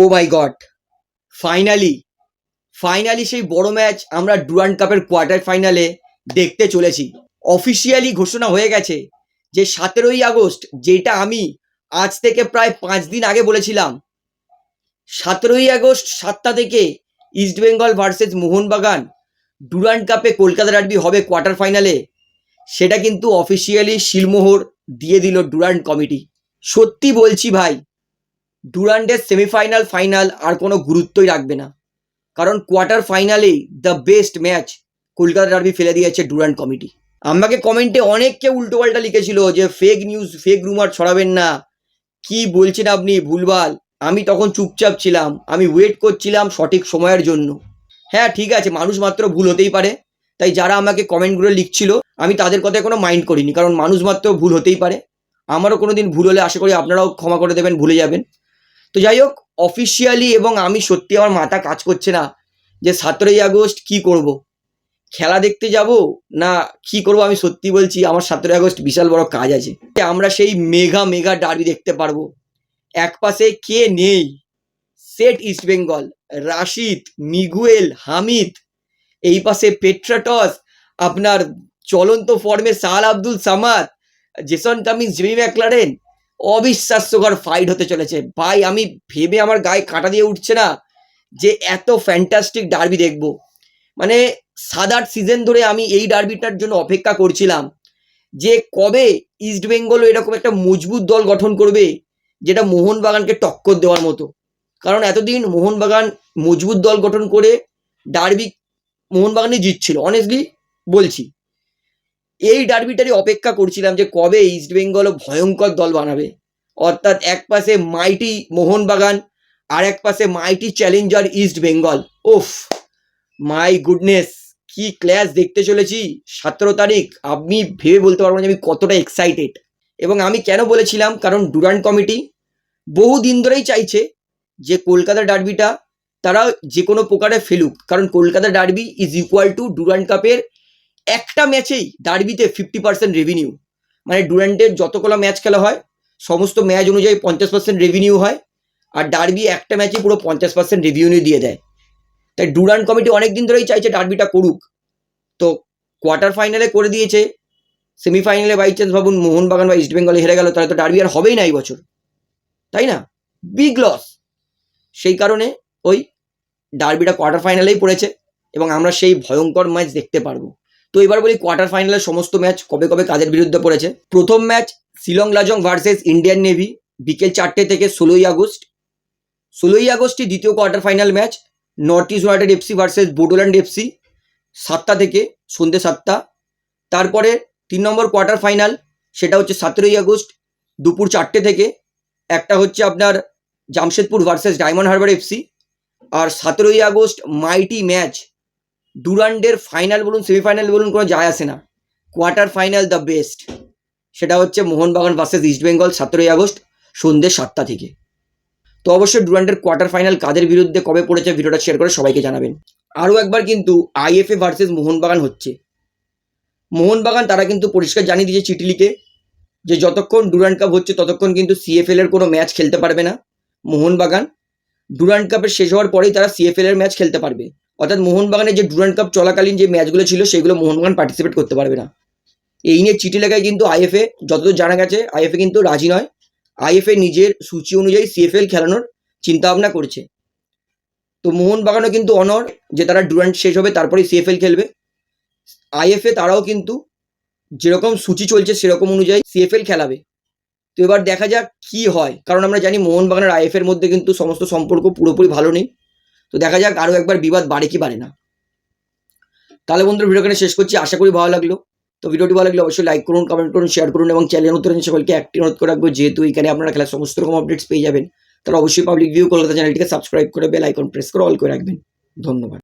O my God. Finally finally সেই বড় match আমরা ডুরান্ড কাপের কোয়ার্টার ফাইনালে দেখতে চলেছি। অফিসিয়ালি ঘোষণা হয়ে গেছে যে সতেরোই আগস্ট, যেটা আমি আজ থেকে প্রায় পাঁচ দিন আগে বলেছিলাম, সতেরোই আগস্ট সাতটা থেকে ইস্টবেঙ্গল ভার্সেস মোহনবাগান ডুরান্ড কাপে কলকাতা ডার্বি হবে কোয়ার্টার ফাইনালে, সেটা কিন্তু অফিসিয়ালি শিলমোহর দিয়ে দিল ডুরান্ড কমিটি। সত্যি বলছি ভাই ডুরান্ডের সেমিফাইনাল, ফাইনাল আর কোনো গুরুত্বই রাখবে না। কারণ quarter ফাইনালেই the best match Kolkata derby ফেলে দিয়েছে ডুরান্ড কমিটি। আমাকে কমেন্টে অনেক কেউ উল্টোপাল্টা লিখেছিল যে ফেক নিউজ ফেক রুমার ছড়াবেন না। কি বলছেন আপনি? ভুলভাল। আমি তখন চুপচাপ ছিলাম। আমি ওয়েট করছিলাম সঠিক সময়ের জন্য। হ্যাঁ ঠিক আছে, মানুষ মাত্র ভুল হতেই পারে। তাই যারা আমাকে কমেন্টগুলো লিখছিল, আমি তাদের কথায় কোনো মাইন্ড করিনি। কারণ মানুষ মাত্র ভুল হতেই পারে। আমারও কোনো দিন ভুল হলে আশা করি আপনারাও ক্ষমা করে দেবেন, ভুলে যাবেন। তো যাই হোক অফিসিয়ালি এবং আমি সত্যি আমার মাথা কাজ করছে না যে সতেরোই আগস্ট কি করব। খেলা দেখতে যাব না কি করব আমি সত্যি বলছি, আমার সতেরোই আগস্ট বিশাল বড় কাজ আছে। আমরা সেই মেগা মেগা ডার্বি দেখতে পারব। এক পাশে কে নেই? সেট ইস্ট বেঙ্গল, রাশিদ, মিগুয়েল, হামিদ। এই পাশে পেট্রাটস, আপনার চলন্ত ফর্মে Sahal Abdul Samad, Jason Cummings Jimmy McLaren অবিশ্বাস্যকর fight হতে চলেছে। ভাই, আমি ভেবে আমার গায়ে কাঁটা দিয়ে উঠছে না যে এত ফ্যান্টাস্টিক ডার্বি দেখব। মানে সাত আট সিজন ধরে আমি এই ডার্বিটার জন্য অপেক্ষা করছিলাম যে কবে ইস্ট বেঙ্গলও এরকম একটা মজবুত দল গঠন করবে যেটা মোহনবাগানকে টক্কর দেওয়ার মতো। কারণ এতদিন মোহনবাগান মজবুত দল গঠন করে ডার্বি মোহনবাগানই জিতছিল। অনেস্টলি বলছি। এই ডার্বিটারই অপেক্ষা করছিলাম যে কবে ইস্ট বেঙ্গলও ভয়ঙ্কর দল বানাবে। অর্থাৎ এক পাশে মাইটি মোহনবাগান, আর এক পাশে mighty challenger East Bengal oh my goodness কি ক্লাস দেখতে চলেছি। সতেরো তারিখ আমি ভেবে বলতে পারব না আমি কতটা এক্সাইটেড এবং আমি কেন বলেছিলাম, কারণ ডুরান্ড কমিটি বহু দিন ধরেই চাইছে যে কলকাতা ডার্বিটা তারা যে কোনো প্রকারে ফেলুক। কারণ Kolkata derby is equal to Durand কাপের একটা ম্যাচেই ডার্বিতে ফিফটি পার্সেন্ট রেভিনিউ মানে ডুরান্টের যতগুলো ম্যাচ খেলা হয়, সমস্ত ম্যাচ অনুযায়ী পঞ্চাশ পার্সেন্ট রেভিনিউ হয়, আর ডার্বি একটা ম্যাচে পুরো পঞ্চাশ পার্সেন্ট রেভিনিউ দিয়ে দেয়। তাই ডুরান্ড কমিটি অনেক দিন ধরেই চাইছে ডার্বিটা করুক। তো কোয়ার্টার ফাইনালে করে দিয়েছে সেমিফাইনালে বাই চান্স ভাবুন মোহনবাগান বা ইস্টবেঙ্গলে হেরে গেল, তাহলে তো ডার্বি আর হবেই না এই বছর। তাই না? বিগ লস সেই কারণে ওই ডার্বিটা কোয়ার্টার ফাইনালেই পড়েছে, এবং আমরা সেই ভয়ঙ্কর ম্যাচ দেখতে পারব। তো এবার বলি কোয়ার্টার ফাইনালের সমস্ত ম্যাচ কবে কবে কাদের বিরুদ্ধে পড়েছে। প্রথম match Shillong Lajong versus Indian Navy বিকেল চারটে থেকে ষোলোই আগস্ট। ষোলোই আগস্টই দ্বিতীয় quarter final match North East United FC versus Bodoland FC সাতটা থেকে সন্ধ্যে সাতটা। তারপরে তিন নম্বর কোয়ার্টার ফাইনাল সেটা হচ্ছে সতেরোই আগস্ট দুপুর চারটে থেকে। একটা হচ্ছে আপনার Jamshedpur versus Diamond Harbour FC আর সতেরোই আগস্ট মাইটি ম্যাচ ডুরান্ডের ফাইনাল বলুন সেমিফাইনাল বলুন, কোনো যায় আসে না। কোয়ার্টার ফাইনাল দ্য বেস্ট সেটা হচ্ছে মোহনবাগান ভার্সেস ইস্টবেঙ্গল সতেরোই আগস্ট, সন্ধ্যে সাতটা থেকে। তো অবশ্যই ডুরান্ডের কোয়ার্টার ফাইনাল কাদের বিরুদ্ধে, কবে পড়েছে, ভিডিওটা শেয়ার করে সবাইকে জানাবেন। আরও একবার কিন্তু আইএফএ ভার্সেস মোহনবাগান হচ্ছে। মোহনবাগান, তারা কিন্তু পরিষ্কার জানিয়ে দিয়েছে চিঠি লিখে যে যতক্ষণ ডুরান্ড কাপ হচ্ছে, ততক্ষণ কিন্তু সিএফএল এর কোনো ম্যাচ খেলতে পারবে না মোহনবাগান। ডুরান্ড কাপের শেষ হওয়ার পরেই তারা সিএফএল এর ম্যাচ খেলতে পারবে। অর্থাৎ মোহনবাগানের যে ডুরান্ড কাপ চলাকালীন যে ম্যাচগুলো ছিল, সেগুলো মোহনবাগান পার্টিসিপেট করতে পারবে না। এই নিয়ে চিঠি লেখায় কিন্তু আইএফএ, যতদূর জানা গেছে, আইএফএ কিন্তু রাজি নয়। আইএফএ নিজের সূচি অনুযায়ী সিএফএল খেলানোর চিন্তাভাবনা করছে। তো মোহনবাগানও কিন্তু অনর যে তারা ডুরান্ড শেষ হবে, তারপরেই সিএফএল খেলবে। আইএফএ তারাও কিন্তু যেরকম সূচি চলছে, সেরকম অনুযায়ী সিএফএল খেলাবে। তো এবার দেখা যাক কি হয়। কারণ আমরা জানি মোহনবাগান আর আইএফ এর মধ্যে কিন্তু সমস্ত সম্পর্ক পুরোপুরি ভালো নেই। তো দেখা যাক আরও একবার বিবাদ বাড়ে কি বাড়ে না। তাহলে বন্ধুরা ভিডিও এখানে শেষ করছি, আশা করি ভালো লাগল। তো ভিডিওটি ভালো লাগলে অবশ্যই লাইক করুন কমেন্ট করুন শেয়ার করুন এবং চ্যানেল নতুন সকলকে একটি অনুরোধ করে রাখব, যেহেতু এখানে আপনারা খেলার সমস্ত রকম আপডেটস পেয়ে যাবেন তারা অবশ্যই পাবলিক ভিউ কলকাতা চ্যানেলটিকে সাবস্ক্রাইব করে বেল আইকন প্রেস করে অল করে রাখবেন। ধন্যবাদ।